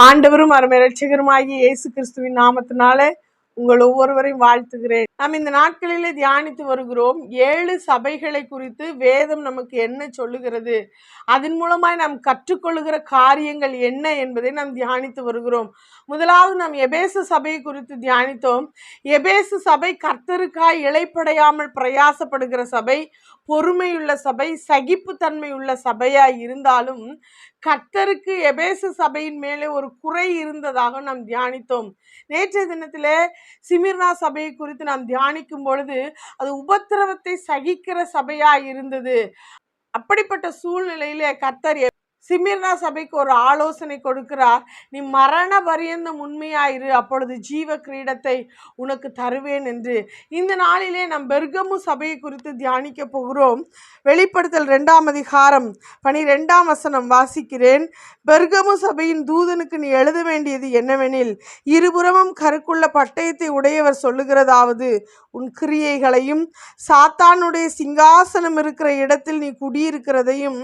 ஆண்டவரும் அருமை ரட்சகருமாகிய இயேசு கிறிஸ்துவின் நாமத்தினால உங்கள் ஒவ்வொருவரையும் வாழ்த்துகிறேன். நாம் இந்த நாட்களிலே தியானித்து வருகிறோம். ஏழு சபைகளை குறித்து வேதம் நமக்கு என்ன சொல்லுகிறது? அதன் மூலமாய் நாம் கற்றுக்கொள்ளுகிற காரியங்கள் என்ன என்பதை நாம் தியானித்து வருகிறோம். முதலாவது நாம் எபேசு சபையை குறித்து தியானித்தோம். எபேசு சபை கர்த்தருக்காய் இழைப்படையாமல் பிரயாசப்படுகிற சபை பொறுமையுள்ள சபை சகிப்புத்தன்மை உள்ள சபையாய் இருந்தாலும் கர்த்தருக்கு எபேசு சபையின் மேலே ஒரு குறை இருந்ததாக நாம் தியானித்தோம். நேற்றைய தினத்திலே சிமிர்னா சபையை குறித்து நாம் தியானிக்கும் பொழுது அது உபத்திரவத்தை சகிக்கிற சபையாக இருந்தது. அப்படிப்பட்ட சூழ்நிலையிலே கர்த்தர் சிமிர்னா சபைக்கு ஒரு ஆலோசனை கொடுக்கிறார். நீ மரண பரியந்தம் உண்மையாயிரு அப்பொழுது ஜீவ கிரீடத்தை உனக்கு தருவேன் என்று. இந்த நாளிலே நம் பெர்கமு சபையை குறித்து தியானிக்க போகிறோம். வெளிப்படுத்தல் ரெண்டாம் அதிகாரம் பனிரெண்டாம் வசனம் வாசிக்கிறேன். பெர்கமு சபையின் தூதனுக்கு நீ எழுத வேண்டியது என்னவெனில் இருபுறமும் கருக்குள்ள பட்டயத்தை உடையவர் சொல்லுகிறதாவது உன் கிரியைகளையும் சாத்தானுடைய சிங்காசனம் இருக்கிற இடத்தில் நீ குடியிருக்கிறதையும்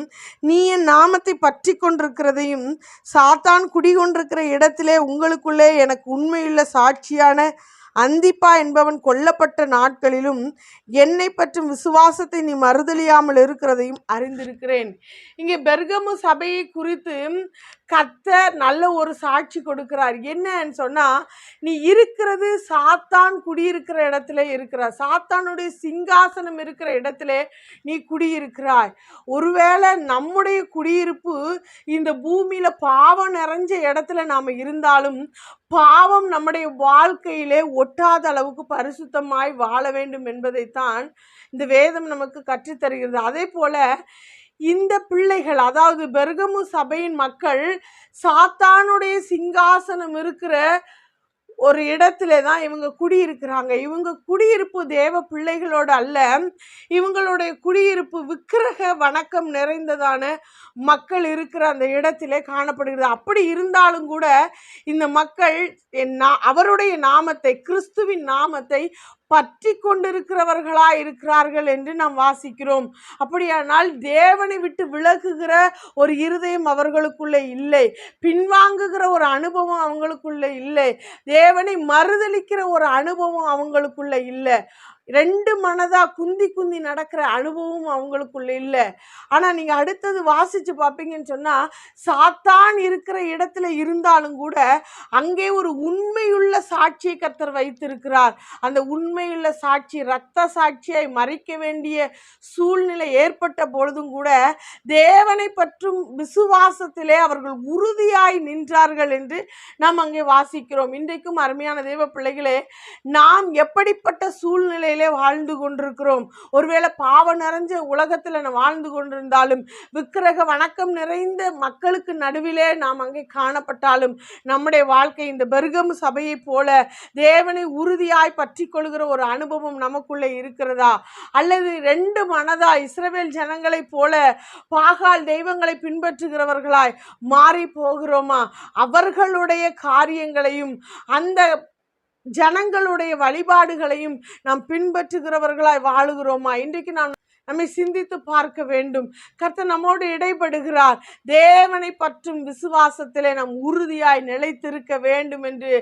நீ என் நாமத்தை பற்றி கொண்டிருக்கிறதையும் சாத்தான் குடிகொண்டிருக்கிற இடத்திலே உங்களுக்குள்ளே எனக்கு உண்மையுள்ள சாட்சியான அந்திப்பா என்பவன் கொல்லப்பட்ட நாட்களிலும் என்னை பற்றும் விசுவாசத்தை நீ மறுதலியாமல் இருக்கிறதையும் அறிந்திருக்கிறேன். இங்கே பெர்கமு சபையை குறித்து கத்த நல்ல ஒரு சாட்சி கொடுக்கிறார். என்னன்னு சொன்னால் நீ இருக்கிறது சாத்தான் குடியிருக்கிற இடத்துல இருக்கிறார். சாத்தானுடைய சிங்காசனம் இருக்கிற இடத்துல நீ குடியிருக்கிறாய். ஒருவேளை நம்முடைய குடியிருப்பு இந்த பூமியில் பாவம் நிறைஞ்ச இடத்துல நாம் இருந்தாலும் பாவம் நம்முடைய வாழ்க்கையிலே ஒட்டாத அளவுக்கு பரிசுத்தமாய் வாழ வேண்டும் என்பதைத்தான் இந்த வேதம் நமக்கு கற்றுத்தருகிறது. அதே போல இந்த பிள்ளைகள் அதாவது பெர்கமு சபையின் மக்கள் சாத்தானுடைய சிங்காசனம் இருக்கிற ஒரு இடத்துல தான் இவங்க குடியிருக்கிறாங்க. இவங்க குடியிருப்பு தேவ பிள்ளைகளோட அல்ல. இவங்களுடைய குடியிருப்பு விக்கிரக வணக்கம் நிறைந்ததான மக்கள் இருக்கிற அந்த இடத்திலே காணப்படுகிறது. அப்படி இருந்தாலும் கூட இந்த மக்கள் என் நா- அவருடைய நாமத்தை கிறிஸ்துவின் நாமத்தை பற்றி கொண்டிருக்கிறவர்களா இருக்கிறார்கள் என்று நாம் வாசிக்கிறோம். அப்படியானால் தேவனை விட்டு விலகுகிற ஒரு இருதயம் அவர்களுக்குள்ளே இல்லை. பின்வாங்குகிற ஒரு அனுபவம் அவங்களுக்குள்ளே இல்லை. தேவனை மறுதளிக்கிற ஒரு அனுபவம் அவங்களுக்குள்ளே இல்லை. ரெண்டு மனதாக குந்தி குந்தி நடக்கிற அனுபவம் அவங்களுக்குள்ள இல்லை. ஆனால் நீங்கள் அடுத்தது வாசித்து பார்ப்பீங்கன்னு சொன்னால் சாத்தான் இருக்கிற இடத்துல இருந்தாலும் கூட அங்கே ஒரு உண்மையுள்ள சாட்சியை கர்த்தர் வைத்திருக்கிறார். அந்த உண்மையுள்ள சாட்சி இரத்த சாட்சியை மறைக்க வேண்டிய சூழ்நிலை ஏற்பட்ட பொழுதும் கூட தேவனை பற்றும் விசுவாசத்திலே அவர்கள் உறுதியாய் நின்றார்கள் என்று நாம் அங்கே வாசிக்கிறோம். இன்றைக்கும் அருமையான தேவ பிள்ளைகளே நாம் எப்படிப்பட்ட சூழ்நிலை சூழ்நிலையிலே வாழ்ந்து கொண்டிருக்கிறோம். ஒருவேளை பாவம் நிறைஞ்ச உலகத்தில் வாழ்ந்து கொண்டிருந்தாலும் விக்கிரக வணக்கம் நிறைந்த மக்களுக்கு நடுவிலே நாம் அங்கே காணப்பட்டாலும் நம்முடைய வாழ்க்கை இந்த பெருகம் சபையைப் போல தேவனை உறுதியாய் பற்றி கொள்கிற ஒரு அனுபவம் நமக்குள்ளே இருக்கிறதா? அல்லது ரெண்டு மனதா இஸ்ரவேல் ஜனங்களைப் போல பாகால் தெய்வங்களை பின்பற்றுகிறவர்களாய் மாறி போகிறோமா? அவர்களுடைய காரியங்களையும் அந்த ஜனங்களுடைய வழிபாடுகளையும் நாம் பின்பற்றுகிறவர்களாய் வாழுகிறோமா? இன்றைக்கு நான் நம்மை சிந்தித்து பார்க்க வேண்டும். கர்த்தர் நம்மோடு இடைப்படுகிறார். தேவனை பற்றும் விசுவாசத்திலே நாம் உறுதியாய் நிலைத்திருக்க வேண்டும் என்று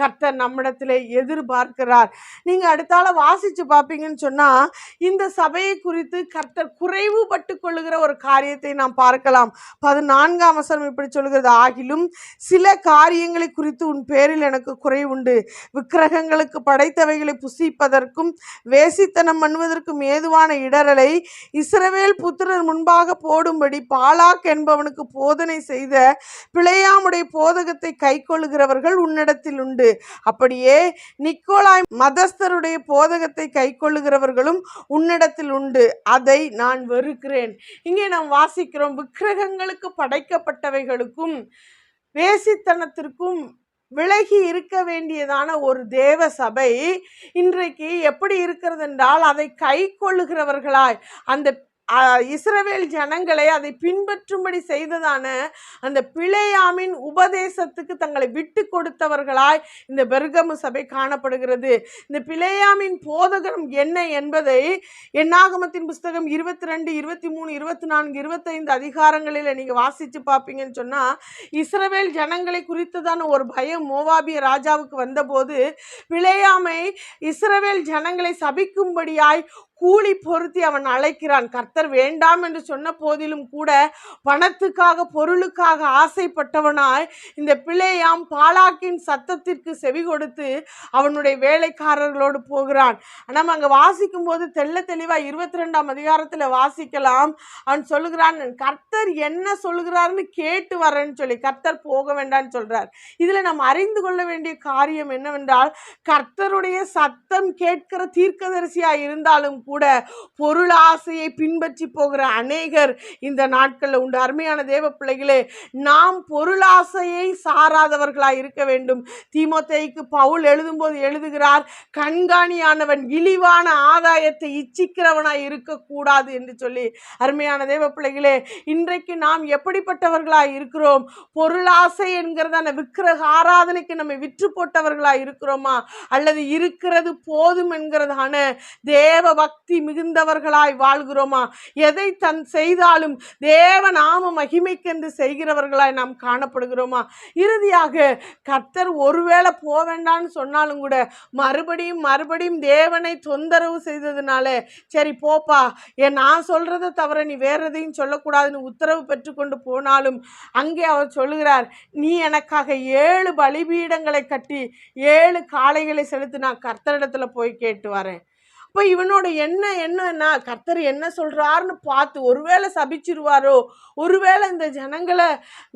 கர்த்தர் நம்மிடத்திலே எதிர்பார்க்கிறார். நீங்கள் அடுத்தால வாசித்து பார்ப்பீங்கன்னு சொன்னால் இந்த சபையை குறித்து கர்த்தர் குறைவுபட்டு கொள்ளுகிற ஒரு காரியத்தை நாம் பார்க்கலாம். பதினான்காம் வசனம் இப்படி சொல்கிறது ஆகிலும் சில காரியங்களை குறித்து உன் பேரில் எனக்கு குறைவுண்டு. விக்கிரகங்களுக்கு படைத்தவைகளை புசிப்பதற்கும் வேசித்தனம் பண்ணுவதற்கும் ஏதுவான இடரலை இஸ்ரவேல் புத்திரர் முன்பாக போடும்படி பாலாக் என்பவனுக்கு போதனை செய்த பிழையாமுடைய போதகத்தை கைக்கொள்கிறவர்கள் உன்னிடத்தில் உண்டு. அப்படியே நிக்கோலாய் மதஸ்தருடைய போதகத்தை கைக்கொள்ளுகிறவர்களும் உன்னிடத்தில் உண்டு. அதை நான் வெறுக்கிறேன். இங்கே நாம் வாசிக்கிறோம் விக்கிரகங்களுக்கு படைக்கப்பட்டவைகளுக்கும் வேசித்தனத்திற்கும் விலகி இருக்க வேண்டியதான ஒரு தேவ சபை இன்றைக்கு எப்படி இருக்கிறது என்றால் அதை கை கொள்ளுகிறவர்களாய் அந்த இஸ்ரவேல் ஜனங்களை அதை பின்பற்றும்படி செய்ததான அந்த பிழையாமின் உபதேசத்துக்கு தங்களை விட்டு கொடுத்தவர்களாய் இந்த பெர்கமு சபை காணப்படுகிறது. இந்த பிழையாமின் போதகம் என்ன என்பதை எண்ணாகமத்தின் புஸ்தகம் இருபத்தி ரெண்டு இருபத்தி மூணு இருபத்தி நான்கு இருபத்தைந்து அதிகாரங்களில் நீங்கள் வாசித்து பார்ப்பீங்கன்னு சொன்னால் இஸ்ரவேல் ஜனங்களை குறித்ததான ஒரு பயம் மோவாபிய ராஜாவுக்கு வந்தபோது பிழையாமை இஸ்ரவேல் ஜனங்களை சபிக்கும்படியாய் கூலி பொருத்தி அவன் அழைக்கிறான். கர்த்தர் வேண்டாம் என்று சொன்ன போதிலும் கூட பணத்துக்காக பொருளுக்காக ஆசைப்பட்டவனாய் இந்த பிள்ளையாம் பாலாக்கின் சத்தத்திற்கு செவி கொடுத்து அவனுடைய வேலைக்காரர்களோடு போகிறான். நம்ம அங்கே வாசிக்கும் போது தெள்ள தெளிவாக இருபத்தி ரெண்டாம் அதிகாரத்தில் வாசிக்கலாம். அவன் சொல்லுகிறான் கர்த்தர் என்ன சொல்லுகிறாருன்னு கேட்டு வரேன்னு சொல்லி கர்த்தர் போக வேண்டாம்னு சொல்கிறார் இதில் நாம் அறிந்து கொள்ள வேண்டிய காரியம் என்னவென்றால் கர்த்தருடைய சத்தம் கேட்கிற தீர்க்கதரிசியாக இருந்தாலும் கூட பொருள் ஆசையை பின்பற்றி போகிற அநேகர் இந்த நாட்களில் உண்டு. அருமையான தேவ பிள்ளைகளே நாம் பொருளாசையை சாராதவர்களாக இருக்க வேண்டும். தீமோத்தேயுக்கு பவுல் எழுதும்போது எழுதுகிறார் கண்காணியானவன் இழிவான ஆதாயத்தை இச்சிக்கிறவனாய் இருக்கக்கூடாது என்று சொல்லி. அருமையான தேவ பிள்ளைகளே இன்றைக்கு நாம் எப்படிப்பட்டவர்களாக இருக்கிறோம்? பொருளாசை என்கிறதான விக்கிரக ஆராதனைக்கு நம்மை விற்று போட்டவர்களாக இருக்கிறோமா? அல்லது இருக்கிறது போதும் என்கிறதான தேவ பக்தி மிகுந்தவர்களாய் வாழ்கிறோமா? எதை தன் செய்தாலும் தேவ நாம மகிமைக்கென்று செய்கிறவர்களாய் நாம் காணப்படுகிறோமா? இறுதியாக கர்த்தர் ஒருவேளை போவேண்டான்னு சொன்னாலும் கூட மறுபடியும் மறுபடியும் தேவனை தொந்தரவு செய்ததுனால சரி போப்பா என் நான் சொல்கிறத தவிர நீ வேற எதையும் சொல்லக்கூடாதுன்னு உத்தரவு பெற்றுக்கொண்டு போனாலும் அங்கே அவர் சொல்லுகிறார் நீ எனக்காக ஏழு பலிபீடங்களை கட்டி ஏழு காளைகளை செலுத்தி நான் கர்த்தரிடத்துல போய் கேட்டு வரேன். இப்போ இவனோட என்ன என்னன்னா கர்த்தர் என்ன சொல்கிறாருன்னு பார்த்து ஒருவேளை சபிச்சிருவாரோ ஒருவேளை இந்த ஜனங்களை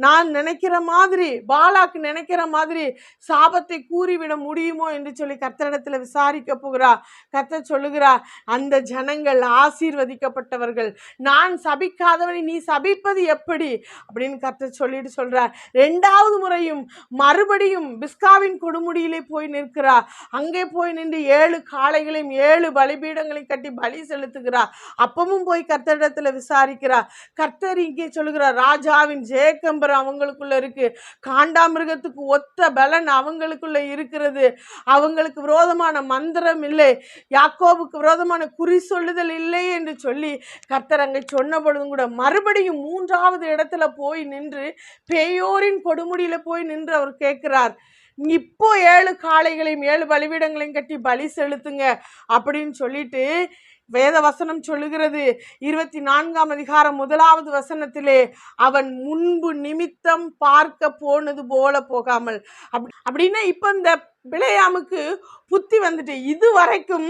நான் நினைக்கிற மாதிரி பாலாக்கு நினைக்கிற மாதிரி சாபத்தை கூறிவிட முடியுமோ என்று சொல்லி கர்த்தரிடத்தில் விசாரிக்க போகிறா. கர்த்தர் சொல்லுகிறா அந்த ஜனங்கள் ஆசீர்வதிக்கப்பட்டவர்கள். நான் சபிக்காதவனை நீ சபிப்பது எப்படி? அப்படின்னு கர்த்தர் சொல்லிட்டு சொல்கிறார் ரெண்டாவது முறையும் மறுபடியும் பிஸ்காவின் கொடுமுடியிலே போய் நிற்கிறா. அங்கே போய் நின்று ஏழு காளைகளையும் ஏழு பலிபீடங்களை கட்டி பலி செலுத்துகிறார் அப்பவும் போய் கர்த்தரிடத்துல விசாரிக்கிறா. கர்த்தர் இங்கே சொல்லுகிறார் ராஜாவின் ஜெயக்கம்பர் அவங்களுக்குள்ள இருக்கு. காண்டாமிருகத்துக்கு ஒத்த பலன் அவங்களுக்குள்ள இருக்கிறது. அவங்களுக்கு விரோதமான மந்திரம் இல்லை. யாக்கோவுக்கு விரோதமான குறி சொல்லுதல் இல்லை என்று சொல்லி கர்த்தர் அங்கே சொன்ன பொழுதும் கூட மறுபடியும் மூன்றாவது இடத்துல போய் நின்று பேயோரின் கொடுமுடியில் போய் நின்று அவர் கேட்கிறார். இப்போ ஏழு காளைகளையும் ஏழு பலிபீடங்களையும் கட்டி பலி செலுத்துங்க அப்படின்னு சொல்லிட்டு வேத வசனம் சொல்லுகிறது. இருபத்தி நான்காம் அதிகாரம் முதலாவது வசனத்திலே அவன் முன்பு நிமித்தம் பார்க்க போனது போல போகாமல். அப் அப்படின்னா இப்போ இந்த பிழையாமுக்கு புத்தி வந்துட்டு இது வரைக்கும்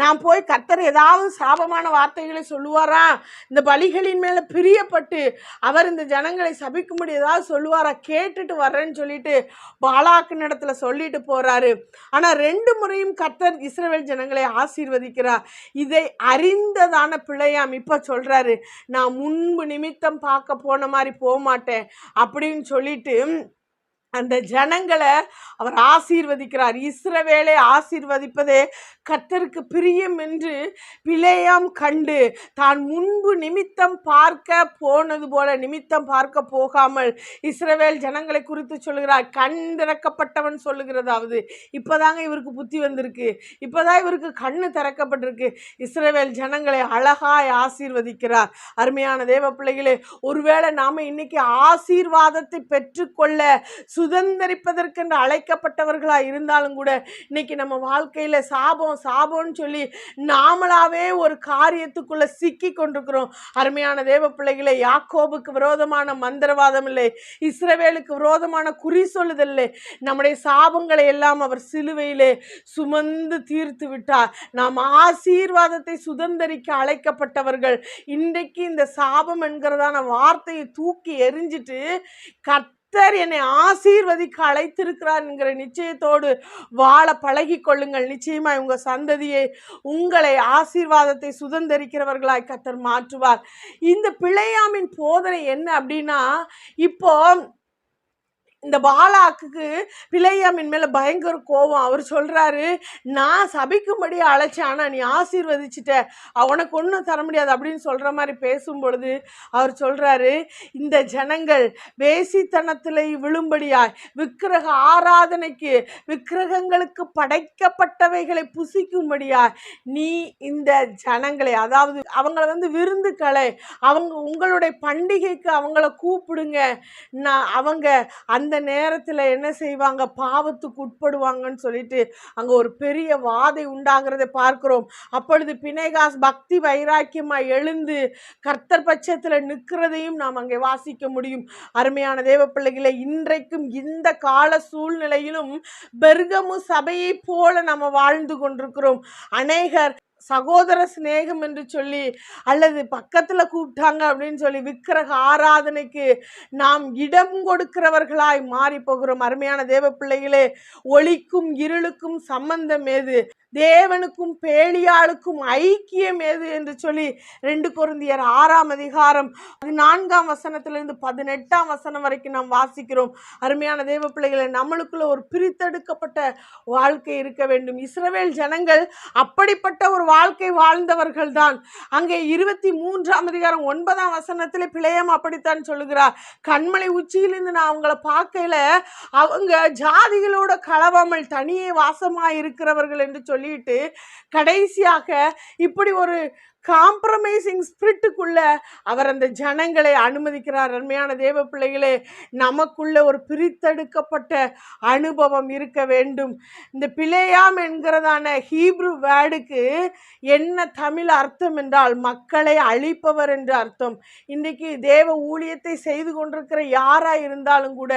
நான் போய் கர்த்தர் ஏதாவது சாபமான வார்த்தைகளை சொல்லுவாரா? இந்த பலிகளின் மேலே பிரியப்பட்டு அவர் இந்த ஜனங்களை சபிக்கும்படி ஏதாவது சொல்லுவாரா? கேட்டுட்டு வர்றேன்னு சொல்லிட்டு பாலாக்கு இடத்துல சொல்லிட்டு போகிறாரு ஆனால் ரெண்டு முறையும் கர்த்தர் இஸ்ரேல் ஜனங்களை ஆசீர்வதிக்கிறார். இதை அறிந்ததான பிழையாம் இப்போ சொல்கிறாரு நான் முன்பு நிமித்தம் பார்க்க போன மாதிரி போக மாட்டேன் அப்படின்னு சொல்லிட்டு அந்த ஜனங்களை அவர் ஆசீர்வதிக்கிறார். இஸ்ரவேலை ஆசீர்வதிப்பதே கத்தருக்கு பிரியம் என்று பிழையாம் கண்டு தான் முன்பு நிமித்தம் பார்க்க போனது போல நிமித்தம் பார்க்க போகாமல் இஸ்ரவேல் ஜனங்களை குறித்து சொல்கிறார் கண் திறக்கப்பட்டவன் சொல்லுகிறதாவது. இப்போதாங்க இவருக்கு புத்தி வந்திருக்கு. இப்போதான் இவருக்கு கண்ணு திறக்கப்பட்டிருக்கு. இஸ்ரவேல் ஜனங்களை அழகாய் ஆசீர்வதிக்கிறார். அருமையான தேவ பிள்ளைகளே ஒருவேளை நாம் இன்னைக்கு ஆசீர்வாதத்தை பெற்றுக்கொள்ள சுதந்திரிப்பதற்கென்று அழைக்கப்பட்டவர்களாக இருந்தாலும் கூட இன்னைக்கு நம்ம வாழ்க்கையில் சாபம் சாபம்னு சொல்லி நாமளாவே ஒரு காரியத்துக்குள்ள சிக்கி கொண்டிருக்கிறோம். அருமையான தேவ பிள்ளைகளை யாக்கோபுக்கு விரோதமான மந்திரவாதம் இல்லை. இஸ்ரவேலுக்கு விரோதமான குறி சொல்லுதல் இல்லை. நம்முடைய சாபங்களை எல்லாம் அவர் சிலுவையிலே சுமந்து தீர்த்து விட்டார். நாம் ஆசீர்வாதத்தை சுதந்திரிக்க அழைக்கப்பட்டவர்கள். இன்றைக்கு இந்த சாபம் என்கிறதான வார்த்தையை தூக்கி எறிஞ்சிட்டு கர்த்தர் என்னை ஆசீர்வதிக்க அழைத்திருக்கிறார் என்கிற நிச்சயத்தோடு வாழ பழகி கொள்ளுங்கள். நிச்சயமாய் உங்க சந்ததியை உங்களை ஆசீர்வாதத்தை சுதந்திரிக்கிறவர்களாய் கர்த்தர் மாற்றுவார். இந்த பிழையாமின் போதனை என்ன அப்படின்னா இப்போ இந்த பாலாக்கு பிள்ளையாமின் மேலே பயங்கர கோபம். அவர் சொல்கிறாரு நான் சபிக்கும்படி அழைச்சேன் ஆனால் நீ ஆசீர்வதிச்சிட்ட. அவனுக்கு ஒன்றும் தர முடியாது அப்படின்னு சொல்கிற மாதிரி பேசும் பொழுது அவர் சொல்கிறாரு இந்த ஜனங்கள் வேசித்தனத்தில் விழும்படியாய் விக்கிரக ஆராதனைக்கு விக்கிரகங்களுக்கு படைக்கப்பட்டவைகளை புசிக்கும்படியாய் நீ இந்த ஜனங்களை அதாவது அவங்கள வந்து விருந்துக்களை அவங்க உங்களுடைய பண்டிகைக்கு அவங்கள கூப்பிடுங்க. நான் அவங்க அந்த நேரத்தில் என்ன செய்வாங்க? பாவத்துக்கு உட்படுவாங்கன்னு சொல்லிட்டு அங்கே ஒரு பெரிய வாதை உண்டாகிறதை பார்க்கிறோம். அப்பொழுது பிணைகாஸ் பக்தி வைராக்கியமாக எழுந்து கர்த்தர் பட்சத்தில் நிற்கிறதையும் நாம் அங்கே வாசிக்க முடியும். அருமையான தேவ பிள்ளைகளை இன்றைக்கும் இந்த கால சூழ்நிலையிலும் பெர்கமு சபையைப் போல நம்ம வாழ்ந்து கொண்டிருக்கிறோம். அநேகர் சகோதர சிநேகம் என்று சொல்லி அல்லது பக்கத்தில் கூப்பிட்டாங்க அப்படின்னு சொல்லி விக்கிரக ஆராதனைக்கு நாம் இடம் கொடுக்கிறவர்களாய் மாறி போகிறோம். அருமையான தேவ பிள்ளைகளே ஒளிக்கும் இருளுக்கும் சம்பந்தம் ஏது தேவனுக்கும் பேலியாளுக்கும் ஐக்கியம் எது என்று சொல்லி ரெண்டு குருந்தியர் ஆறாம் அதிகாரம் நான்காம் வசனத்திலிருந்து பதினெட்டாம் வசனம் வரைக்கும் நாம் வாசிக்கிறோம். அருமையான தேவ பிள்ளைகளை நம்மளுக்குள்ள ஒரு பிரித்தெடுக்கப்பட்ட வாழ்க்கை இருக்க வேண்டும். இஸ்ரவேல் ஜனங்கள் அப்படிப்பட்ட ஒரு வாழ்க்கை வாழ்ந்தவர்கள் தான் அங்கே இருபத்தி மூன்றாம் அதிகாரம் ஒன்பதாம் வசனத்தில் பிழையம் அப்படித்தான் சொல்லுகிறார். கண்மலை உச்சியிலிருந்து நான் அவங்கள பார்க்கையில அவங்க ஜாதிகளோட கலவாமல் தனியே வாசமாக இருக்கிறவர்கள் என்று சொல்லி சொல்லிட்டு கடைசியாக இப்படி ஒரு காம்ப்ரமைசிங் ஸ்பிரிட்டுக்குள்ள அவர் அந்த ஜனங்களை அனுமதிக்கிறார். அருமையான தேவ பிள்ளைகளே நமக்குள்ள ஒரு பிரித்தெடுக்கப்பட்ட அனுபவம் இருக்க வேண்டும். இந்த பிளேயாம் என்கிறதான ஹீப்ரு வேர்டுக்கு என்ன தமிழ் அர்த்தம் என்றால் மக்களை அழிப்பவர் என்று அர்த்தம். இன்றைக்கு தேவ ஊழியத்தை செய்து கொண்டிருக்கிற யாராக இருந்தாலும் கூட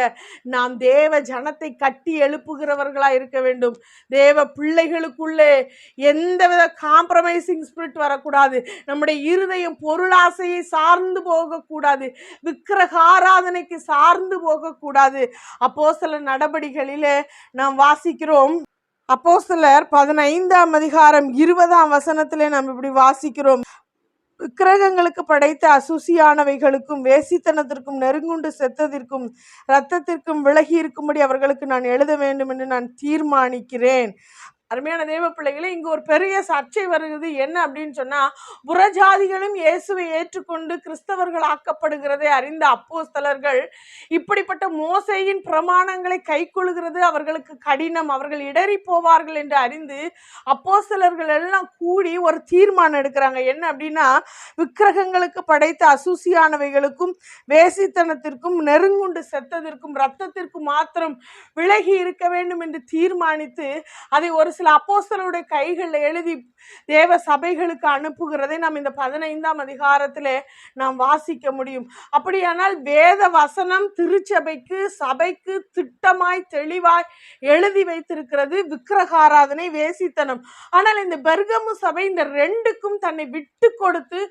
நாம் தேவ ஜனத்தை கட்டி எழுப்புகிறவர்களாக இருக்க வேண்டும். தேவ பிள்ளைகளுக்குள்ளே எந்தவித காம்ப்ரமைசிங் ஸ்பிரிட் வரக்கூடாது. நம்முடைய இருதயம் பொருளாசையை சார்ந்து போகக்கூடாது. விக்கிரக ஆராதனைக்கு சார்ந்து போகக்கூடாது. அப்போ சில நடபடிகளில் நாம் வாசிக்கிறோம். அப்போ சிலர் பதினைந்தாம் அதிகாரம் இருபதாம் வசனத்திலே நாம் இப்படி வாசிக்கிறோம். விக்கிரகங்களுக்கு படைத்த அசுசியானவைகளுக்கும் வேசித்தனத்திற்கும் நெருங்குண்டு செத்ததிற்கும் இரத்தத்திற்கும் விலகி இருக்கும்படி அவர்களுக்கு நான் எழுத வேண்டும் என்று நான் தீர்மானிக்கிறேன். அருமையான தேவ பிள்ளைகளே இங்கு ஒரு பெரிய சர்ச்சை வருகிறது. என்ன அப்படின்னு சொன்னா புறஜாதிகளும் இயேசுவை ஏற்றுக்கொண்டு கிறிஸ்தவர்கள் ஆக்கப்படுகிறதை அறிந்த அப்போஸ்தலர்கள் இப்படிப்பட்ட மோசையின் பிரமாணங்களை கைக்கொள்கிறது அவர்களுக்கு கடினம் அவர்கள் இடறி போவார்கள் என்று அறிந்து அப்போஸ்தலர்கள் எல்லாம் கூடி ஒரு தீர்மானம் எடுக்கிறாங்க. என்ன அப்படின்னா விக்கிரகங்களுக்கு படைத்த அசூசியானவைகளுக்கும் வேசித்தனத்திற்கும் நெருங்குண்டு செத்ததற்கும் ரத்தத்திற்கும் மாத்திரம் விலகி இருக்க வேண்டும் என்று தீர்மானித்து அதை ஒரு சில அப்போஸ்தலருடைய கைகளில் எழுதி தேவ சபைகளுக்கு அனுப்புகிறதை நாம் இந்த பதினைந்தாம் அதிகாரத்திலே நாம் வாசிக்க முடியும். அப்படியானால் வேத வசனம் திருச்சபைக்கு சபைக்கு திட்டமாய் தெளிவாய் எழுதி வைத்திருக்கிறது விக்கிரகாராதனை வேசித்தனம். ஆனால் இந்த பெர்கமு சபை இந்த ரெண்டுக்கும் தன்னை விட்டு கொடுத்து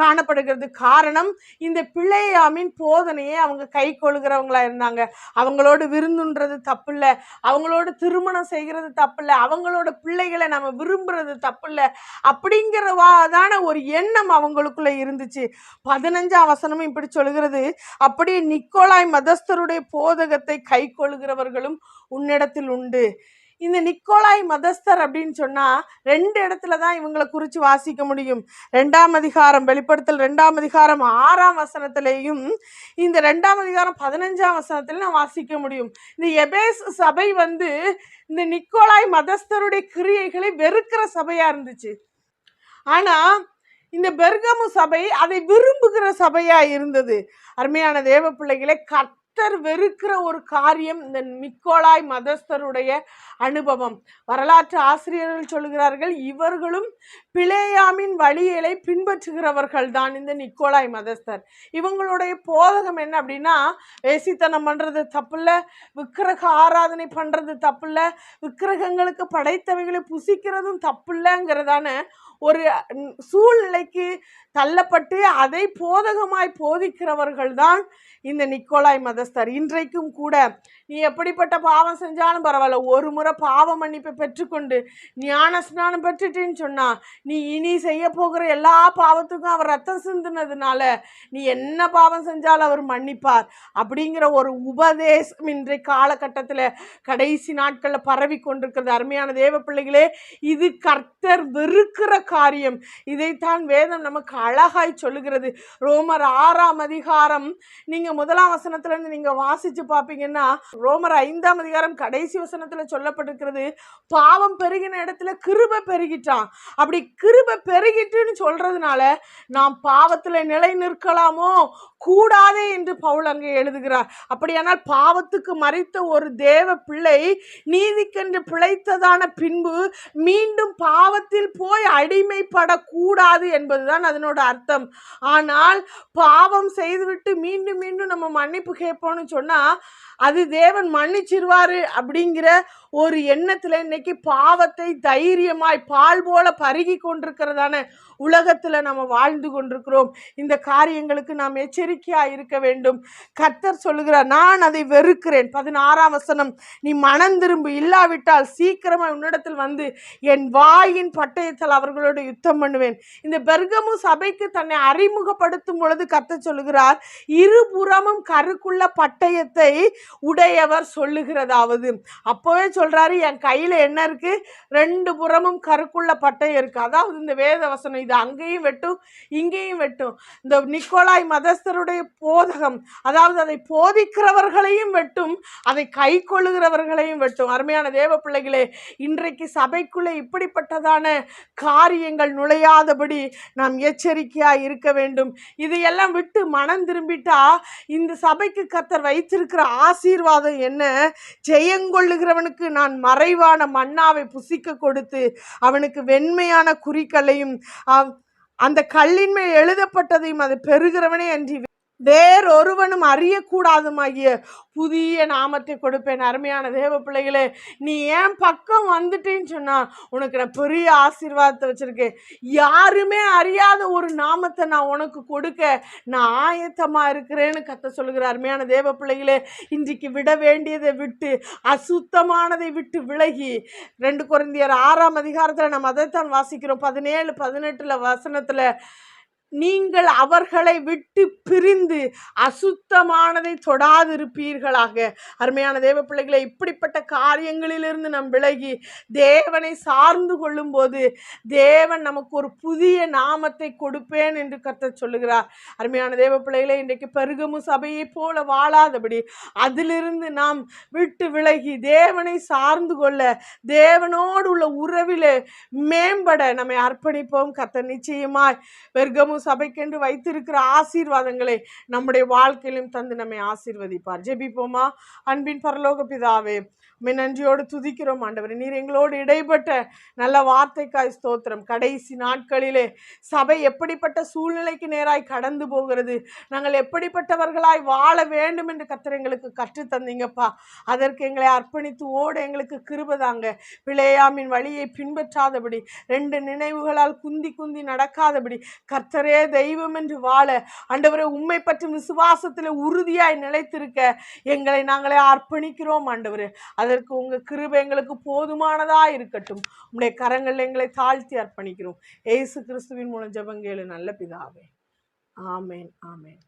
காணப்படுகிறது. காரணம் இந்த பிள்ளையாமின் போதனையை அவங்க கை கொள்கிறவங்களா இருந்தாங்க. அவங்களோடு விருந்துன்றது தப்பில்ல. அவங்களோட திருமணம் செய்கிறது தப்பில்லை. அவங்களோட பிள்ளைகளை நம்ம விரும்புறது தப்பு இல்லை அப்படிங்கிறவாதான ஒரு எண்ணம் அவங்களுக்குள்ள இருந்துச்சு. பதினஞ்சாம் வசனமும் இப்படி சொல்கிறது. அப்படியே நிக்கோலாய் மதஸ்தருடைய போதகத்தை கை கொள்கிறவர்களும் உன்னிடத்தில் உண்டு. இந்த நிக்கோலாய் மதஸ்தர் அப்படின்னு சொன்னால் ரெண்டு இடத்துல தான் இவங்களை குறித்து வாசிக்க முடியும். ரெண்டாம் அதிகாரம் வெளிப்படுத்தல் ரெண்டாம் அதிகாரம் ஆறாம் வசனத்திலேயும் இந்த ரெண்டாம் அதிகாரம் பதினஞ்சாம் வசனத்திலையும் நான் வாசிக்க முடியும். இந்த எபேஸ் சபை வந்து இந்த நிக்கோலாய் மதஸ்தருடைய கிரியைகளை வெறுக்கிற சபையாக இருந்துச்சு. ஆனால் இந்த பெர்கமு சபை அதை விரும்புகிற சபையாக இருந்தது. அருமையான தேவ பிள்ளைகளை கர்த்தர் வெறுக்கிற ஒரு காரியம் இந்த நிக்கோலாய் மதஸ்தருடைய அனுபவம். வரலாற்று ஆசிரியர்கள் சொல்லுகிறார்கள் இவர்களும் பிளேயாமின் வழிகளை பின்பற்றுகிறவர்கள் தான் இந்த நிக்கோலாய் மதஸ்தர். இவங்களுடைய போதகம் என்ன அப்படின்னா வேசித்தனம் பண்ணுறது தப்பில்ல விக்கிரக ஆராதனை பண்ணுறது தப்பில்ல விக்கிரகங்களுக்கு படைத்தவைகளை புசிக்கிறதும் தப்பில்லைங்கிறதான ஒரு சூழ்நிலைக்கு தள்ளப்பட்டு அதை போதகமாய் போதிக்கிறவர்கள் தான் இந்த நிக்கோலாய் மத மதஸ்தர் இன்றைக்கும் கூட நீ எப்படிப்பட்ட பாவம் செஞ்சாலும் பரவாயில்ல. ஒரு முறை பாவ மன்னிப்பை பெற்றுக்கொண்டு ஞான ஸ்நானம் பெற்றுட்டேன்னு சொன்னால் நீ இனி செய்ய போகிற எல்லா பாவத்துக்கும் அவர் ரத்தம் சிந்துனதுனால நீ என்ன பாவம் செஞ்சாலும் அவர் மன்னிப்பார். அப்படிங்கிற ஒரு உபதேசம் இன்றைய காலகட்டத்தில் கடைசி நாட்களில் பரவி கொண்டிருக்கிறது. அருமையான தேவ பிள்ளைகளே இது கர்த்தர் வெறுக்கிற காரியம். இதைத்தான் வேதம் நமக்கு அழகாய் சொல்லுகிறது. ரோமர் ஆறாம் அதிகாரம் நீங்கள் முதலாம் வசனத்துலேருந்து நீங்கள் நீங்க வாசிச்சு பார்ப்பீங்கன்னா ரோமர் ஐந்தாம் அதிகாரம் கடைசி வசனத்துல சொல்லப்பட்டிருக்கிறது பாவம் பெருகின இடத்துல கிருப பெருகிட்டான். அப்படி கிருப பெருகிட்டுன்னு சொல்றதுனால நாம் பாவத்துல நிலை நிற்கலாமோ? கூடாதே என்று பவுல் அங்கே எழுதுகிறார். அப்படியானால் பாவத்துக்கு மறைத்த ஒரு தேவ பிள்ளை நீதிக்கென்று பிழைத்ததான பின்பு மீண்டும் பாவத்தில் போய் அடிமைப்படக்கூடாது என்பதுதான் அதனோட அர்த்தம். ஆனால் பாவம் செய்துவிட்டு மீண்டும் மீண்டும் நம்ம மன்னிப்பு கேட்போம்னு சொன்னா அது தேவன் மன்னிச்சிருவாரு அப்படிங்கிற ஒரு எண்ணத்துல இன்னைக்கு பாவத்தை தைரியமாய் பால் போல பருகி கொண்டிருக்கிறதான உலகத்தில் நம்ம வாழ்ந்து கொண்டிருக்கிறோம். இந்த காரியங்களுக்கு நாம் எச்சரிக்கையாக இருக்க வேண்டும். கர்த்தர் சொல்லுகிறார் நான் அதை வெறுக்கிறேன். பதினாறாம் வசனம் நீ மனம் திரும்பு இல்லாவிட்டால் சீக்கிரமாக உன்னிடத்தில் வந்து என் வாயின் பட்டயத்தில் அவர்களோடு யுத்தம் பண்ணுவேன். இந்த பெர்கமு சபைக்கு தன்னை அறிமுகப்படுத்தும் பொழுது கர்த்தர் சொல்லுகிறார் இருபுறமும் கருக்குள்ள பட்டயத்தை உடையவர் சொல்லுகிறதாவது. அப்போவே சொல்கிறாரு என் கையில் என்ன இருக்குது ரெண்டு புறமும் கருக்குள்ள பட்டயம் இருக்குது அதாவது இந்த வேத வசனம் இது அங்கேயும் வெட்டும் இங்கேயும் வெட்டும். இந்த நிக்கோலாய் மதஸ்தருடைய போதகம் அதாவது அதை போதிக்கிறவர்களையும் வெட்டும் அதை கை கொள்ளுகிறவர்களையும் வெட்டும். அருமையான தேவ பிள்ளைகளே இன்றைக்கு சபைக்குள்ளே இப்படிப்பட்டதான காரியங்கள் நுழையாதபடி நாம் எச்சரிக்கையாக இருக்க வேண்டும். இதையெல்லாம் விட்டு மனம் திரும்பிட்டா இந்த சபைக்கு கத்தர் வைத்திருக்கிற ஆசீர்வாதம் என்ன? ஜெயங்கொள்ளுகிறவனுக்கு நான் மறைவான மன்னாவை புசிக்க கொடுத்து அவனுக்கு வெண்மையான குறிக்களையும் அந்த கல்லின் மேல் எழுதப்பட்டதையும் அது பெறுகிறவனே அன்றி வேறொருவனும் அறியக்கூடாதுமாகிய புதிய நாமத்தை கொடுப்பேன். அருமையான தேவ பிள்ளைகளே நீ ஏன் பக்கம் வந்துட்டேன்னு சொன்னால் உனக்கு நான் பெரிய ஆசீர்வாதத்தை வச்சுருக்கேன். யாருமே அறியாத ஒரு நாமத்தை நான் உனக்கு கொடுக்க நான் ஆயத்தமாக இருக்கிறேன்னு கத்த சொல்லுகிற அருமையான தேவ பிள்ளைகளே இன்றைக்கு விட வேண்டியதை விட்டு அசுத்தமானதை விட்டு விலகி ரெண்டு குழந்தையர் ஆறாம் அதிகாரத்தில் நம்ம அதைத்தான் வாசிக்கிறோம். பதினேழு பதினெட்டில் வசனத்தில் நீங்கள் அவர்களை விட்டு பிரிந்து அசுத்தமானதை தொடாதிருப்பீர்களாக. அருமையான தேவ பிள்ளைகளை இப்படிப்பட்ட காரியங்களிலிருந்து நாம் விலகி தேவனை சார்ந்து கொள்ளும்போது தேவன் நமக்கு ஒரு புதிய நாமத்தை கொடுப்பேன் என்று கத்த சொல்லுகிறார். அருமையான தேவ பிள்ளைகளை இன்றைக்கு பெருகமு சபையைப் போல வாழாதபடி அதிலிருந்து நாம் விட்டு விலகி தேவனை சார்ந்து கொள்ள தேவனோடு உள்ள உறவிலே மேம்பட நம்மை அர்ப்பணிப்போம். கத்த நிச்சயமாய் பெருகமு சபைக்கென்று வைத்திருக்கிற ஆசீர்வாதங்களை நம்முடைய வாழ்க்கையிலும் தந்து நம்மை ஆசீர்வதிப்பார். ஜெபிப்போமா? அன்பின் பரலோக பிதாவே உண்மை நன்றியோடு துதிக்கிறோம் ஆண்டவர். நீர் எங்களோடு இடைப்பட்ட நல்ல வார்த்தைக்காய் ஸ்தோத்திரம். கடைசி நாட்களிலே சபை எப்படிப்பட்ட சூழ்நிலைக்கு நேராய் கடந்து போகிறது? நாங்கள் எப்படிப்பட்டவர்களாய் வாழ வேண்டும் என்று கத்திர எங்களுக்கு கற்று தந்தீங்கப்பா. அதற்கு எங்களை அர்ப்பணித்து ஓட எங்களுக்கு கிருபதாங்க பிழையாமின் வழியை பின்பற்றாதபடி ரெண்டு நினைவுகளால் குந்தி குந்தி நடக்காதபடி கர்த்தரே தெய்வம் என்று வாழ ஆண்டவரே உண்மை பற்றும் விசுவாசத்தில் உறுதியாய் நிலைத்திருக்க எங்களை நாங்களே அர்ப்பணிக்கிறோம் ஆண்டவரே. அதற்கு உங்கள் கிருபை எங்களுக்கு போதுமானதாக இருக்கட்டும். உங்களுடைய கரங்கள் எங்களை தாழ்த்தி அர்ப்பணிக்கிறோம். ஏசு கிறிஸ்துவின் மூலம் ஜெபங்கேளு நல்ல பிதாவே. ஆமேன் ஆமேன்.